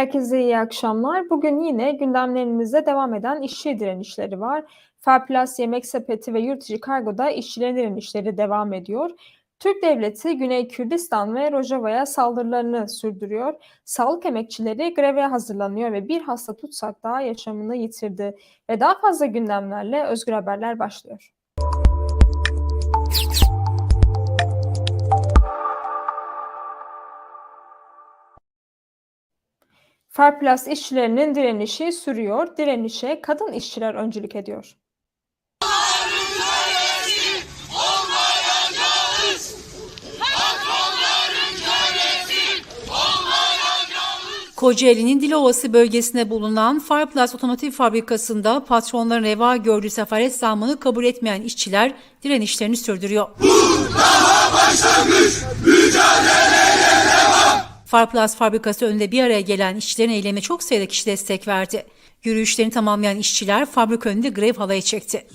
Herkese iyi akşamlar. Bugün yine gündemlerimizde devam eden işçi direnişleri var. Farplas, Yemek Sepeti ve Yurt içi Kargo'da işçilerin direnişleri devam ediyor. Türk Devleti Güney Kürdistan ve Rojava'ya saldırılarını sürdürüyor. Sağlık emekçileri greve hazırlanıyor ve bir hasta tutsak daha yaşamını yitirdi. Ve daha fazla gündemlerle Özgür Haberler başlıyor. Farplas işçilerinin direnişi sürüyor. Direnişe kadın işçiler öncülük ediyor. Kocaeli'nin Dilovası bölgesinde bulunan Farplas Otomotiv Fabrikası'nda patronların reva gördüğü sefaret zammını kabul etmeyen işçiler direnişlerini sürdürüyor. Farplas fabrikası önünde bir araya gelen işçilerin eylemine çok sayıda kişi destek verdi. Yürüyüşlerini tamamlayan işçiler fabrika önünde grev halaya çekti.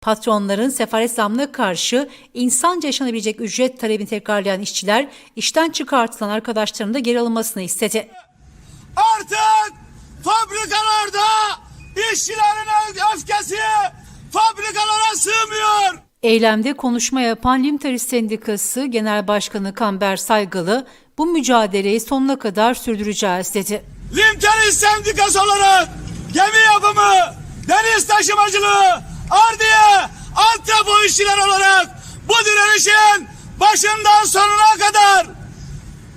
Patronların sefaret zammına karşı insanca yaşanabilecek ücret talebini tekrarlayan işçiler işten çıkartılan arkadaşlarının da geri alınmasını istedi. Artık fabrikalarda işçilerin öfkesi fabrikalara sığmıyor. Eylemde konuşma yapan Limtaris Sendikası Genel Başkanı Kamber Saygılı bu mücadeleyi sonuna kadar sürdüreceğiz dedi. Limteris Sendikası olarak gemi yapımı, deniz taşımacılığı, ardiye, altyapı işçiler olarak bu direnişin başından sonuna kadar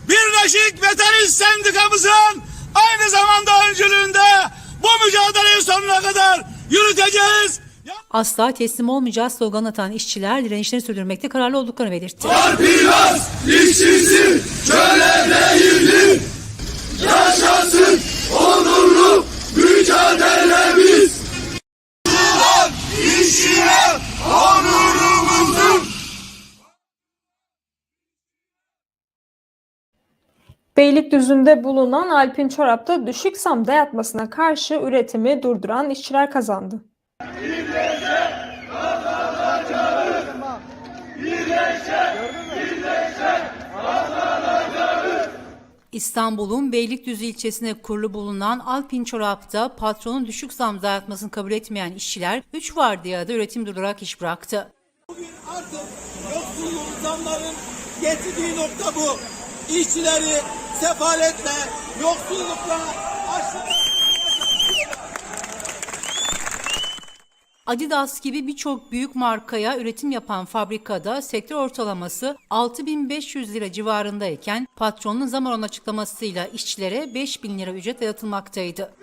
Birleşik Metalist Sendikamızın aynı zamanda öncülüğünde bu mücadeleyi sonuna kadar yürüteceğiz. Asla teslim olmayacağız slogan atan işçiler direnişlerini sürdürmekte kararlı olduklarını belirtti. Biraz işçisi köle değildir. Yaşasın onurlu mücadelemiz. Ulan işçiye onurumuzdur. Beylikdüzü'nde bulunan Alpin Çorap'ta düşük zam dayatmasına karşı üretimi durduran işçiler kazandı. İstanbul'un Beylikdüzü ilçesine kurulu bulunan Alpin Çorap'ta patronun düşük zam dayatmasını kabul etmeyen işçiler 3 vardiyada üretim durdurarak iş bıraktı. Bugün artık yoksulluğun zamların getirdiği nokta bu. İşçileri sefaletle, yoksullukla, Adidas gibi birçok büyük markaya üretim yapan fabrikada sektör ortalaması 6500 lira civarındayken patronun zam oranı açıklamasıyla işçilere 5000 lira ücret dayatılmaktaydı.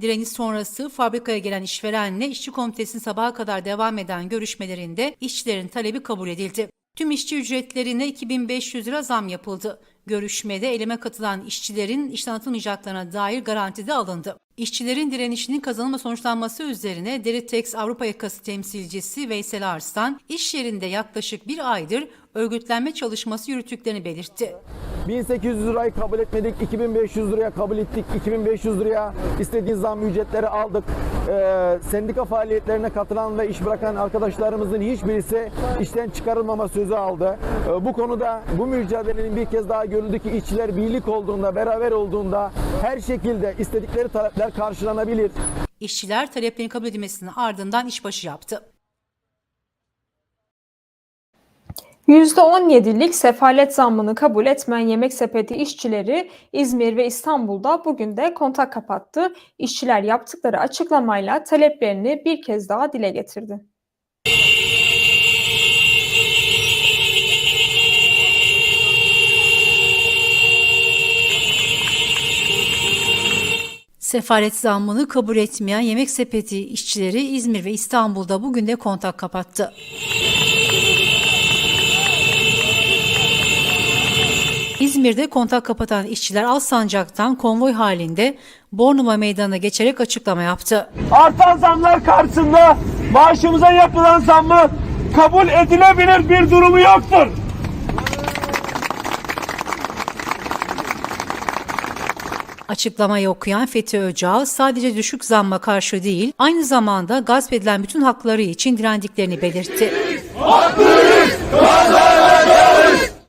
Direniş sonrası fabrikaya gelen işverenle işçi komitesinin sabaha kadar devam eden görüşmelerinde işçilerin talebi kabul edildi. Tüm işçi ücretlerine 2500 lira zam yapıldı. Görüşmede eyleme katılan işçilerin işten atılmayacaklarına dair garanti de alındı. İşçilerin direnişinin kazanılma sonuçlanması üzerine Deritex Avrupa Yakası temsilcisi Veysel Arslan, iş yerinde yaklaşık bir aydır örgütlenme çalışması yürüttüklerini belirtti. 1800 lirayı kabul etmedik, 2500 liraya kabul ettik, 2500 liraya istediğiniz zam ücretleri aldık. Ee, sendika faaliyetlerine katılan ve iş bırakan arkadaşlarımızın hiçbirisi işten çıkarılmama sözü aldı. Ee, bu konuda bu mücadelenin bir kez daha görüldü ki işçiler birlik olduğunda, beraber olduğunda her şekilde istedikleri talepler karşılanabilir. İşçiler taleplerin kabul edilmesinin ardından işbaşı yaptı. %17'lik sefalet zammını kabul etmeyen yemek sepeti işçileri İzmir ve İstanbul'da bugün de kontak kapattı. İşçiler yaptıkları açıklamayla taleplerini bir kez daha dile getirdi. Sefaret zammını kabul etmeyen yemek sepeti işçileri İzmir ve İstanbul'da bugün de kontak kapattı. İzmir'de kontak kapatan işçiler Alsancak'tan konvoy halinde Bornova Meydanı'na geçerek açıklama yaptı. artan zamlar karşısında maaşımıza yapılan zammı kabul edilebilir bir durumu yoktur. Açıklamayı okuyan Fethi Öcal sadece düşük zamma karşı değil, aynı zamanda gasp edilen bütün hakları için direndiklerini belirtti.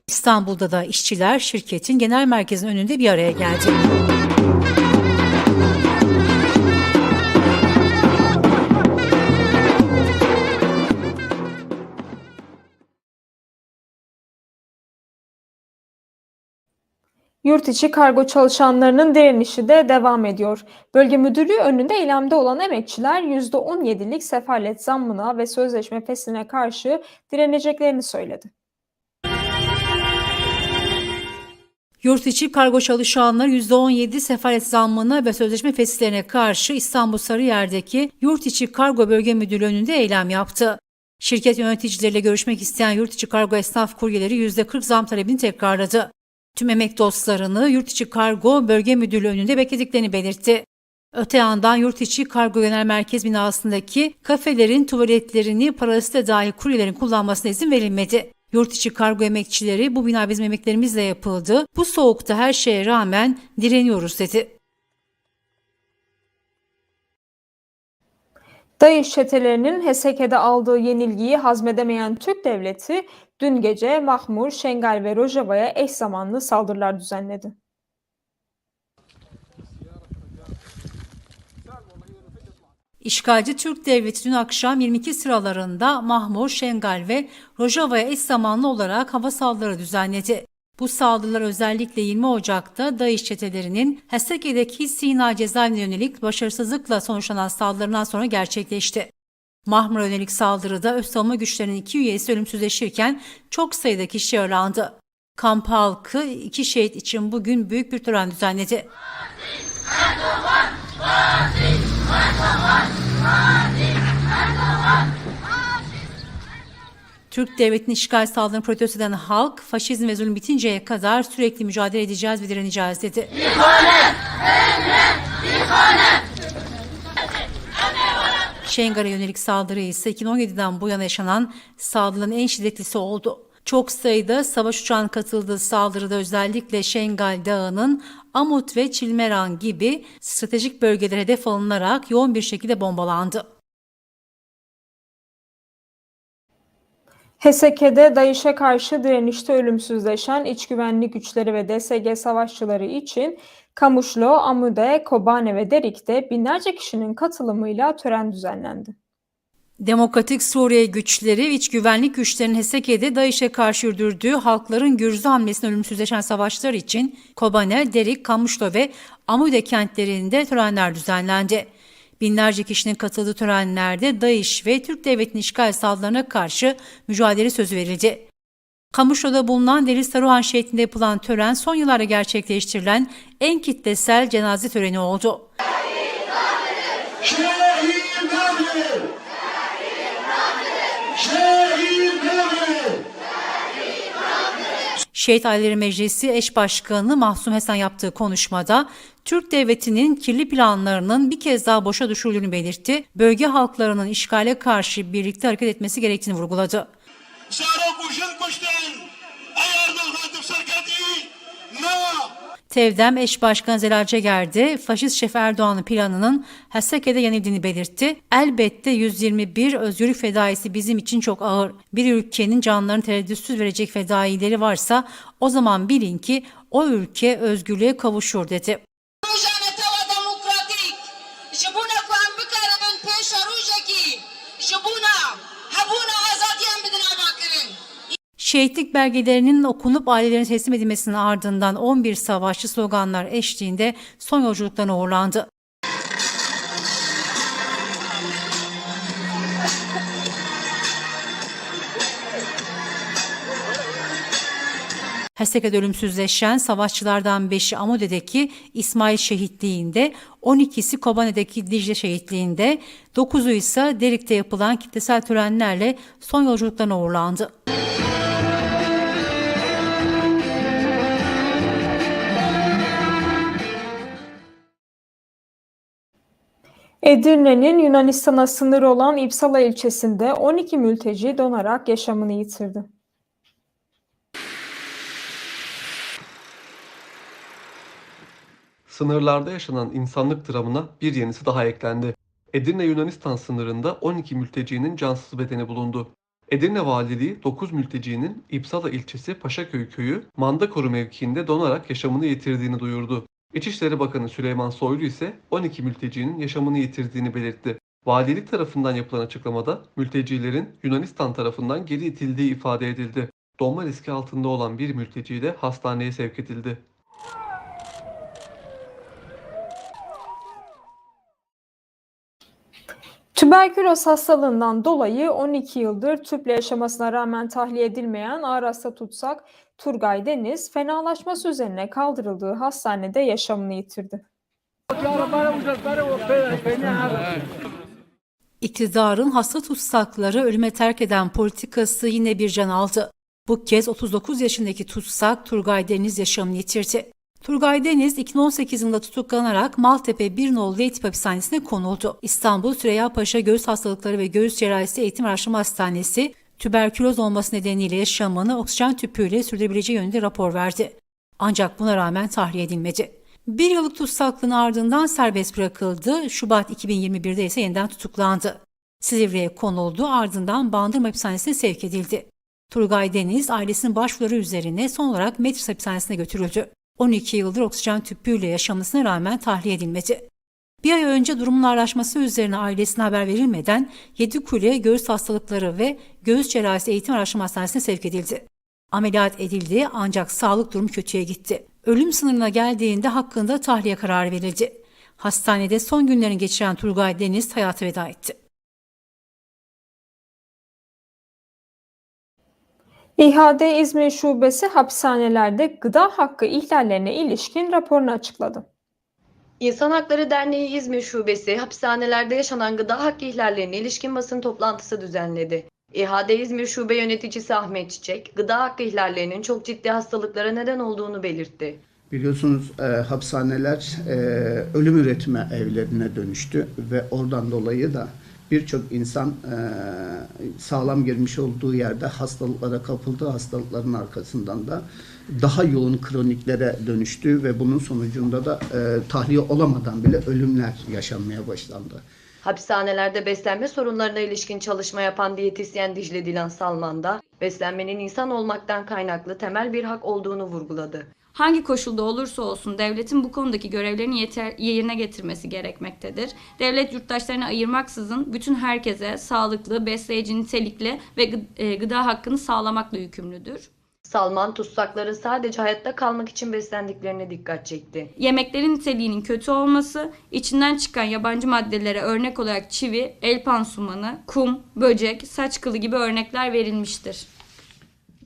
İstanbul'da da işçiler şirketin genel merkezinin önünde bir araya geldi. Yurt içi kargo çalışanlarının direnişi de devam ediyor. Bölge müdürlüğü önünde eylemde olan emekçiler %17'lik sefalet zammına ve sözleşme fesline karşı direneceklerini söyledi. Yurt içi kargo çalışanları %17 sefalet zammına ve sözleşme fesihlerine karşı İstanbul Sarıyer'deki Yurt içi Kargo Bölge Müdürlüğü önünde eylem yaptı. Şirket yöneticileriyle görüşmek isteyen yurt içi kargo esnaf kuryeleri %40 zam talebini tekrarladı. Tüm emek dostlarını yurt içi kargo bölge müdürlüğü önünde beklediklerini belirtti. Öte yandan yurt içi kargo genel merkez binasındaki kafelerin tuvaletlerini parası da dahi kuryelerin kullanmasına izin verilmedi. Yurt içi kargo emekçileri bu bina bizim emeklerimizle yapıldı. Bu soğukta her şeye rağmen direniyoruz dedi. DAEŞ çetelerinin HSK'de aldığı yenilgiyi hazmedemeyen Türk devleti dün gece Mahmur, Şengal ve Rojava'ya eş zamanlı saldırılar düzenledi. İşgalci Türk Devleti dün akşam 22 sıralarında Mahmur, Şengal ve Rojava'ya eş zamanlı olarak hava saldırıları düzenledi. Bu saldırılar özellikle 20 Ocak'ta DAEŞ çetelerinin Haseke'deki Sina cezaevine yönelik başarısızlıkla sonuçlanan saldırıdan sonra gerçekleşti. Mahmur'a yönelik saldırıda öz savunma güçlerinin iki üyesi ölümsüzleşirken çok sayıda kişi yaralandı. Kamp halkı iki şehit için bugün büyük bir tören düzenledi. Türk devletinin işgal saldırını protesto eden halk, faşizm ve zulüm bitinceye kadar sürekli mücadele edeceğiz ve direneceğiz dedi. Şengal'e yönelik saldırı ise 2017'den bu yana yaşanan saldırıların en şiddetlisi oldu. Çok sayıda savaş uçağının katıldığı saldırıda özellikle Şengal Dağı'nın Amut ve Çilmeran gibi stratejik bölgeler hedef alınarak yoğun bir şekilde bombalandı. HSK'de DAEŞ'e karşı direnişte ölümsüzleşen iç güvenlik güçleri ve DSG savaşçıları için Kamuşlo, Amude, Kobane ve Derik'te binlerce kişinin katılımıyla tören düzenlendi. Demokratik Suriye güçleri, iç güvenlik güçlerinin HSK'de DAEŞ'e karşı yürüdürdüğü halkların Gürcü hamlesine ölümsüzleşen savaşlar için Kobane, Derik, Kamuşlo ve Amude kentlerinde törenler düzenlendi. Binlerce kişinin katıldığı törenlerde DAEŞ ve Türk Devleti'nin işgal saldırılarına karşı mücadele sözü verildi. Kamuşlo'da bulunan Deli Saruhan şehrinde yapılan tören son yıllarda gerçekleştirilen en kitlesel cenaze töreni oldu. Şehit Şehit Aileleri Meclisi eş başkanı Mahsum Hasan yaptığı konuşmada Türk Devleti'nin kirli planlarının bir kez daha boşa düşürüldüğünü belirtti. Bölge halklarının işgale karşı birlikte hareket etmesi gerektiğini vurguladı. Kuştan! Tevdem eş başkanı Zelal Ceger de faşist şef Erdoğan'ın planının Haseke'de yenildiğini belirtti. Elbette 121 özgürlük fedaisi bizim için çok ağır. Bir ülkenin canlarını tereddütsüz verecek fedaileri varsa o zaman bilin ki o ülke özgürlüğe kavuşur dedi. Şehitlik belgelerinin okunup ailelerine teslim edilmesinin ardından 11 savaşçı sloganlar eşliğinde son yolculuklarına uğurlandı. Haseke'de ölümsüzleşen savaşçılardan 5'i Amude'deki İsmail şehitliğinde, 12'si Kobane'deki Dicle şehitliğinde, 9'u ise Derik'te yapılan kitlesel törenlerle son yolculuklarına uğurlandı. Edirne'nin Yunanistan'a sınırı olan İpsala ilçesinde 12 mülteci donarak yaşamını yitirdi. sınırlarda yaşanan insanlık dramına bir yenisi daha eklendi. Edirne Yunanistan sınırında 12 mültecinin cansız bedeni bulundu. Edirne Valiliği 9 mültecinin İpsala ilçesi Paşaköy köyü Mandakoru mevkiinde donarak yaşamını yitirdiğini duyurdu. İçişleri Bakanı Süleyman Soylu ise 12 mültecinin yaşamını yitirdiğini belirtti. Valilik tarafından yapılan açıklamada mültecilerin Yunanistan tarafından geri itildiği ifade edildi. Donma riski altında olan bir mülteci de hastaneye sevk edildi. Tüberküloz hastalığından dolayı 12 yıldır tüple yaşamasına rağmen tahliye edilmeyen hasta tutsak Turgay Deniz fenalaşması üzerine kaldırıldığı hastanede yaşamını yitirdi. İktidarın hasta tutsakları ölüme terk eden politikası yine bir can aldı. Bu kez 39 yaşındaki tutsak Turgay Deniz yaşamını yitirdi. Turgay Deniz 2018 yılında tutuklanarak Maltepe 1 nolu Eğitim Hapishanesi'ne konuldu. İstanbul Süreyya Paşa Göğüs Hastalıkları ve Göğüs Cerrahisi Eğitim Araştırma Hastanesi tüberküloz olması nedeniyle yaşamını oksijen tüpüyle sürdürebileceği yönünde rapor verdi. Ancak buna rağmen tahliye edilmedi. Bir yıllık tutsaklığın ardından serbest bırakıldı. Şubat 2021'de ise yeniden tutuklandı. Silivri'ye konuldu ardından Bandırma Hapishanesi'ne sevk edildi. Turgay Deniz ailesinin başvuruları üzerine son olarak Metris Hapishanesi'ne götürüldü. 12 yıldır oksijen tüpüyle yaşamasına rağmen tahliye edilmedi. Bir ay önce durumun ağırlaşması üzerine ailesine haber verilmeden Yedikule Göğüs Hastalıkları ve Göğüs Cerrahisi Eğitim Araştırma Hastanesi'ne sevk edildi. Ameliyat edildi ancak sağlık durumu kötüye gitti. Ölüm sınırına geldiğinde hakkında tahliye kararı verildi. Hastanede son günlerini geçiren Turgay Deniz hayata veda etti. İHAD İzmir Şubesi hapishanelerde gıda hakkı ihlallerine ilişkin raporunu açıkladı. İnsan Hakları Derneği İzmir Şubesi hapishanelerde yaşanan gıda hakkı ihlallerine ilişkin basın toplantısı düzenledi. İHAD İzmir Şube Yöneticisi Ahmet Çiçek, gıda hakkı ihlallerinin çok ciddi hastalıklara neden olduğunu belirtti. Biliyorsunuz e, hapishaneler e, ölüm üretme evlerine dönüştü ve oradan dolayı da birçok insan e, sağlam girmiş olduğu yerde hastalıklara kapıldı. Hastalıkların arkasından da daha yoğun kroniklere dönüştü ve bunun sonucunda da e, tahliye olamadan bile ölümler yaşanmaya başlandı. Hapishanelerde beslenme sorunlarına ilişkin çalışma yapan diyetisyen Dicle Dilan Salman da beslenmenin insan olmaktan kaynaklı temel bir hak olduğunu vurguladı. Hangi koşulda olursa olsun devletin bu konudaki görevlerini yeter, yerine getirmesi gerekmektedir. Devlet yurttaşlarına ayırmaksızın bütün herkese sağlıklı, besleyici, nitelikli ve e, gıda hakkını sağlamakla yükümlüdür. Salman tutsakların sadece hayatta kalmak için beslendiklerine dikkat çekti. Yemeklerin niteliğinin kötü olması, içinden çıkan yabancı maddelere örnek olarak çivi, el pansumanı, kum, böcek, saç kılı gibi örnekler verilmiştir.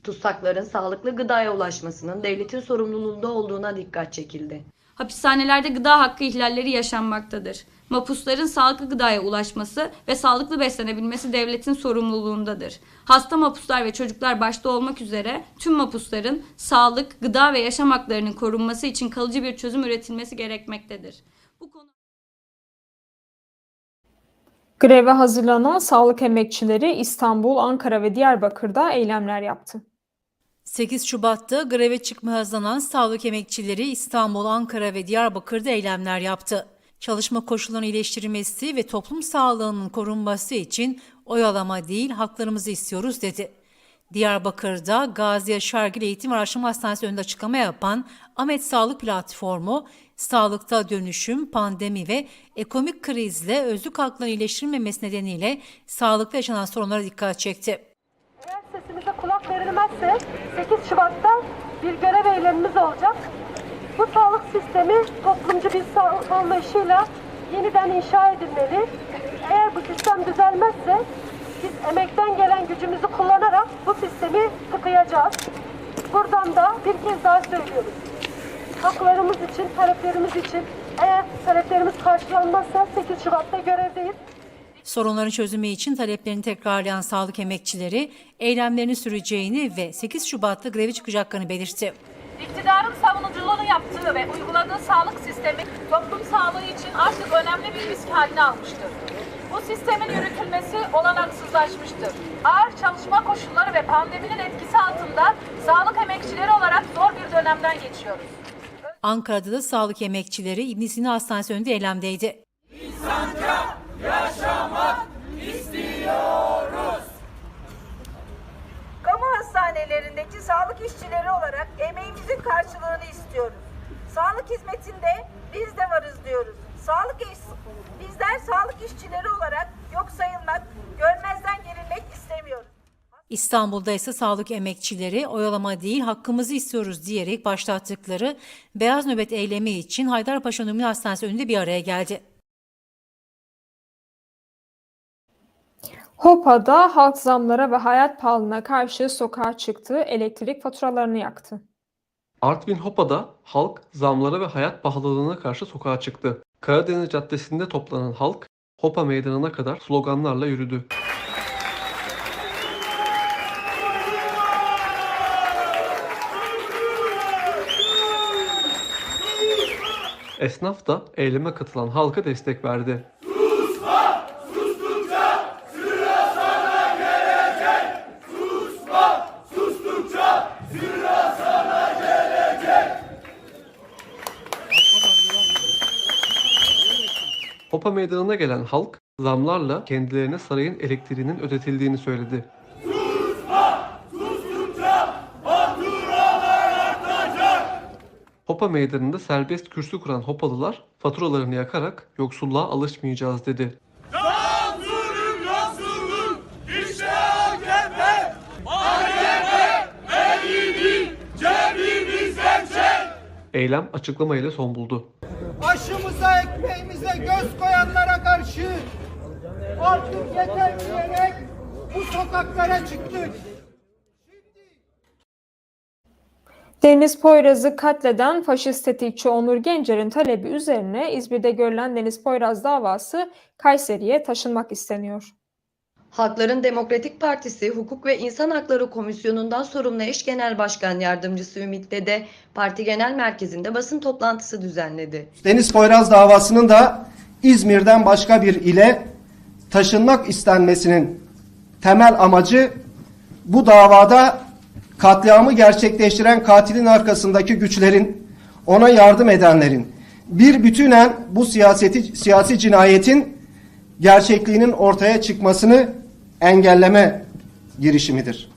Tutsakların sağlıklı gıdaya ulaşmasının devletin sorumluluğunda olduğuna dikkat çekildi. Hapishanelerde gıda hakkı ihlalleri yaşanmaktadır. Mapusların sağlıklı gıdaya ulaşması ve sağlıklı beslenebilmesi devletin sorumluluğundadır. Hasta mapuslar ve çocuklar başta olmak üzere tüm mapusların sağlık, gıda ve yaşam haklarının korunması için kalıcı bir çözüm üretilmesi gerekmektedir. Bu konu Greve hazırlanan sağlık emekçileri İstanbul, Ankara ve Diyarbakır'da eylemler yaptı. 8 Şubat'ta greve çıkmaya hazırlanan sağlık emekçileri İstanbul, Ankara ve Diyarbakır'da eylemler yaptı. Çalışma koşullarının iyileştirilmesi ve toplum sağlığının korunması için oyalama değil haklarımızı istiyoruz dedi. Diyarbakır'da Gazi Yaşargil Eğitim Araştırma Hastanesi önünde açıklama yapan Ahmet Sağlık Platformu, sağlıkta dönüşüm, pandemi ve ekonomik krizle özlük hakların iyileştirilmemesi nedeniyle sağlıkta yaşanan sorunlara dikkat çekti. Eğer sesimize kulak verilmezse 8 Şubat'ta bir görev eylemimiz olacak. Bu sağlık sistemi toplumcu bir sağlık anlayışıyla yeniden inşa edilmeli. Eğer bu sistem düzelmezse biz emekten gelen gücümüzü kullanarak bu sistemi tıkayacağız. Buradan da bir kez daha söylüyoruz. Haklarımız için, taleplerimiz için eğer taleplerimiz karşılanmazsa 8 Şubat'ta görevdeyiz. Sorunların çözümü için taleplerini tekrarlayan sağlık emekçileri eylemlerini süreceğini ve 8 Şubat'ta greve çıkacaklarını belirtti. İktidarın savunuculuğunu yaptığı ve uyguladığı sağlık sistemi toplum sağlığı için artık önemli bir risk haline almıştır. Bu sistemin yürütülmesi olanaksızlaşmıştır. Ağır çalışma koşulları ve pandeminin etkisi altında sağlık emekçileri olarak zor bir dönemden geçiyoruz. Ankara'da da sağlık emekçileri İbn Sina Hastanesi önünde eylemdeydi. Kamu hastanelerindeki sağlık işçileri olarak emeğimizin karşılığını istiyoruz. Sağlık hizmetinde biz de varız diyoruz. Sağlık iş- bizler sağlık işçileri olarak yok sayılmak, görmezden gelinmek istemiyoruz. İstanbul'da ise sağlık emekçileri oyalama değil hakkımızı istiyoruz diyerek başlattıkları beyaz nöbet eylemi için Haydarpaşa Numune Hastanesi önünde bir araya geldi. Hopa'da halk zamlara ve hayat pahalılığına karşı sokağa çıktı, elektrik faturalarını yaktı. Artvin Hopa'da halk zamlara ve hayat pahalılığına karşı sokağa çıktı. Karadeniz Caddesi'nde toplanan halk Hopa meydanına kadar sloganlarla yürüdü. Esnaf da eyleme katılan halka destek verdi. Hopa meydanına gelen halk zamlarla kendilerine sarayın elektriğinin ödetildiğini söyledi. Hopa meydanında serbest kürsü kuran Hopalılar faturalarını yakarak yoksulluğa alışmayacağız dedi. Eylem açıklamayla son buldu. Ekmeğimize göz koyanlara karşı artık yeter diyerek bu sokaklara çıktık. Deniz Poyraz'ı katleden faşist tetikçi Onur Gencer'in talebi üzerine İzmir'de görülen Deniz Poyraz davası Kayseri'ye taşınmak isteniyor. Halkların Demokratik Partisi Hukuk ve İnsan Hakları Komisyonu'ndan sorumlu eş genel başkan yardımcısı Ümit Dede, parti genel merkezinde basın toplantısı düzenledi. Deniz Poyraz davasının da İzmir'den başka bir ile taşınmak istenmesinin temel amacı bu davada katliamı gerçekleştiren katilin arkasındaki güçlerin, ona yardım edenlerin bir bütünen bu siyaseti siyasi cinayetin gerçekliğinin ortaya çıkmasını engelleme girişimidir.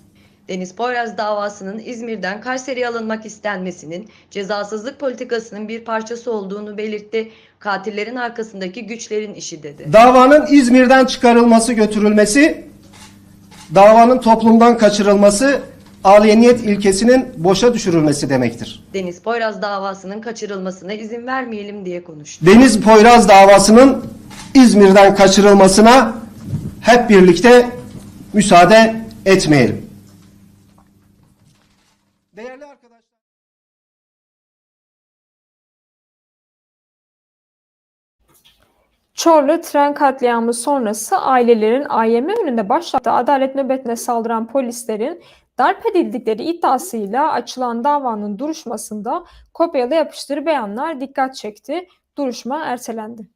Deniz Poyraz davasının İzmir'den Kayseri'ye alınmak istenmesinin cezasızlık politikasının bir parçası olduğunu belirtti. Katillerin arkasındaki güçlerin işi dedi. Davanın İzmir'den çıkarılması, götürülmesi, davanın toplumdan kaçırılması, aliyeniyet ilkesinin boşa düşürülmesi demektir. Deniz Poyraz davasının kaçırılmasına izin vermeyelim diye konuştu. Deniz Poyraz davasının İzmir'den kaçırılmasına hep birlikte müsaade etmeyelim. Çorlu tren katliamı sonrası ailelerin AYM önünde başlattığı adalet nöbetine saldıran polislerin darp edildikleri iddiasıyla açılan davanın duruşmasında kopyala yapıştır beyanlar dikkat çekti. Duruşma ertelendi.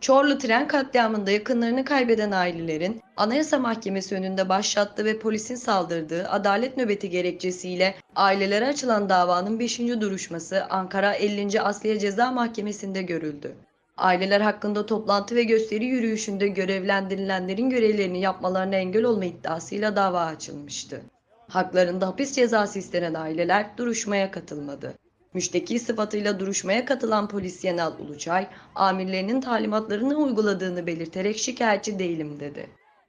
Çorlu tren katliamında yakınlarını kaybeden ailelerin Anayasa Mahkemesi önünde başlattığı ve polisin saldırdığı adalet nöbeti gerekçesiyle ailelere açılan davanın 5. duruşması Ankara 50. Asliye Ceza Mahkemesi'nde görüldü. Aileler hakkında toplantı ve gösteri yürüyüşünde görevlendirilenlerin görevlerini yapmalarına engel olma iddiasıyla dava açılmıştı. Haklarında hapis cezası istenen aileler duruşmaya katılmadı. Müşteki sıfatıyla duruşmaya katılan polis Yenal Uluçay, amirlerinin talimatlarını uyguladığını belirterek şikayetçi değilim dedi.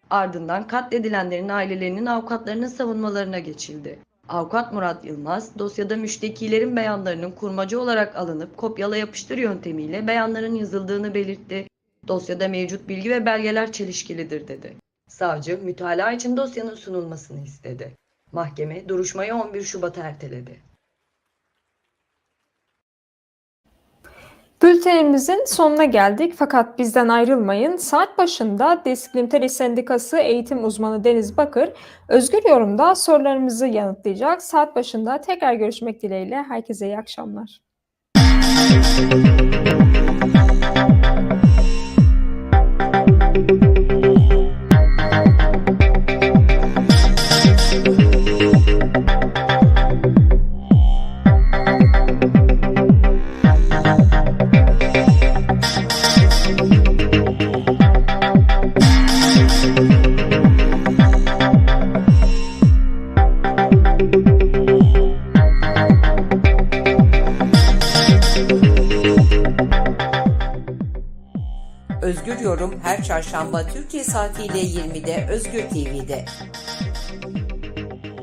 Ardından katledilenlerin ailelerinin avukatlarının savunmalarına geçildi. Avukat Murat Yılmaz, dosyada müştekilerin beyanlarının kurmacı olarak alınıp kopyala yapıştır yöntemiyle beyanların yazıldığını belirtti. Dosyada mevcut bilgi ve belgeler çelişkilidir dedi. Savcı, mütalaa için dosyanın sunulmasını istedi. Mahkeme duruşmayı 11 Şubat'a erteledi. Bültenimizin sonuna geldik fakat bizden ayrılmayın. Saat başında Disiplin Sendikası eğitim uzmanı Deniz Bakır Özgür Yorum'da sorularımızı yanıtlayacak. Saat başında tekrar görüşmek dileğiyle herkese iyi akşamlar. Çarşamba Türkiye saatiyle 20'de Özgür TV'de.